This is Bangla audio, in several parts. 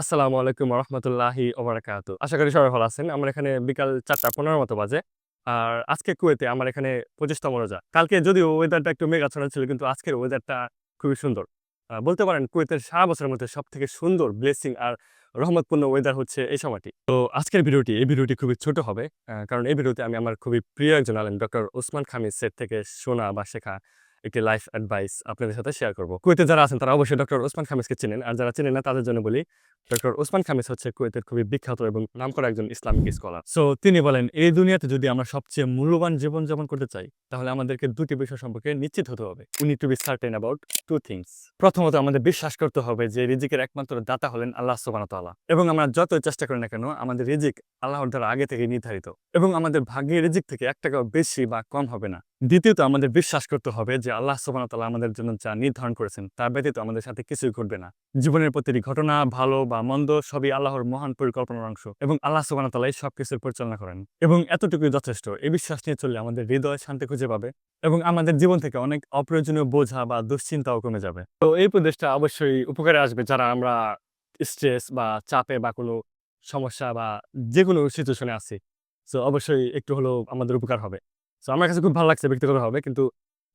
আসসালামু আলাইকুম রহমতুল্লাহি ওবরাকাত আশা করি সবাই ভালো আছেন। আমার এখানে বিকাল চারটা পনেরো মতো বাজে। আর আজকে কুয়েতে আমার এখানে পঁচিশতম রোজা। কালকে যদিও ওয়েদারটা একটু মেঘাচ্ছন্ন ছিল, কিন্তু আজকের ওয়েদারটা খুবই সুন্দর। বলতে পারেন কুয়েতের সারা বছরের মধ্যে সব থেকে সুন্দর ব্লেসিং আর রহমতপূর্ণ ওয়েদার হচ্ছে এই সময়টি। তো আজকের ভিডিওটি, এই ভিডিওটি খুবই ছোট হবে কারণ এই ভিডিওতে আমি আমার খুবই প্রিয় একজন আলেন ডক্টর ওসমান খামিজ সেট থেকে শোনা বা শেখা একটি লাইফ অ্যাডভাইস আপনাদের সাথে শেয়ার করব। কুয়েতে যারা আছেন, তারা অবশ্যই ডক্টর ওসমান খামিজকে চেনেন। আর যারা চেনেন না, তাদের জন্য বলি ডক্টর ওসমান খামিজ হচ্ছে কুয়েতের খুবই বিখ্যাত এবং নামকরা একজন ইসলামিক স্কলার সো তিনি বলেন, এই দুনিয়াতে যদি আমরা সবচেয়ে মূল্যবান জীবন যাপন করতে চাই, তাহলে আমাদেরকে দুটি বিষয় সম্পর্কে নিশ্চিত হতে হবে। We to be certain about two things প্রথমত, আমাদের বিশ্বাস করতে হবে যে রিজিকের একমাত্র দাতা হলেন আল্লাহ ওয়া তাআলা। এবং আমরা যতই চেষ্টা করি না কেন, আমাদের রিজিক আল্লাহর দ্বারা আগে থেকে নির্ধারিত। এবং আমাদের ভাগ্যের রিজিক থেকে এক টাকাও বেশি বা কম হবে না। দ্বিতীয়ত, আমাদের বিশ্বাস করতে হবে যে আল্লাহ ওয়া তাআলা আমাদের জন্য যা নির্ধারণ করেছেন তার ব্যতীত আমাদের সাথে কিছুই ঘটবে না। জীবনের প্রতিটি ঘটনা ভালো বা মন্দ সবই আল্লাহর মহান পরিকল্পনার অংশ এবং আল্লাহ সুবাহ তালাই সবকিছুর পরিচালনা করেন। এবং এতটুকুই যথেষ্ট। এই বিশ্বাস নিয়ে চললে আমাদের হৃদয় শান্তি খুঁজে পাবে এবং আমাদের জীবন থেকে অনেক অপ্রয়োজনীয় বোঝা বা দুশ্চিন্তাও কমে যাবে। তো এই উপদেশটা অবশ্যই উপকারে আসবে যারা আমরা স্ট্রেস বা চাপে বা কোনো সমস্যা বা যে কোনো সিচুয়েশনে আছি। সো অবশ্যই একটু হলেও আমাদের উপকার হবে। সো আমার কাছে খুব ভালো লাগছে ব্যক্তিগতভাবে, কিন্তু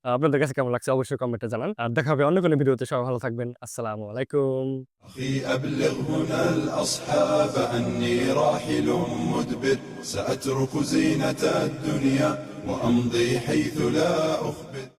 আপনাদের কাছে কেমন লাগছে অবশ্যই কমেন্টে জানান আর দেখা হবে অন্য কোনো ভিডিওতে সবাই ভালো থাকবেন আসসালামু আলাইকুম أخي أبلغ هنا الأصحاب أني راحل مدبر سأترك زينة الدنيا وأمضي حيث لا أخبر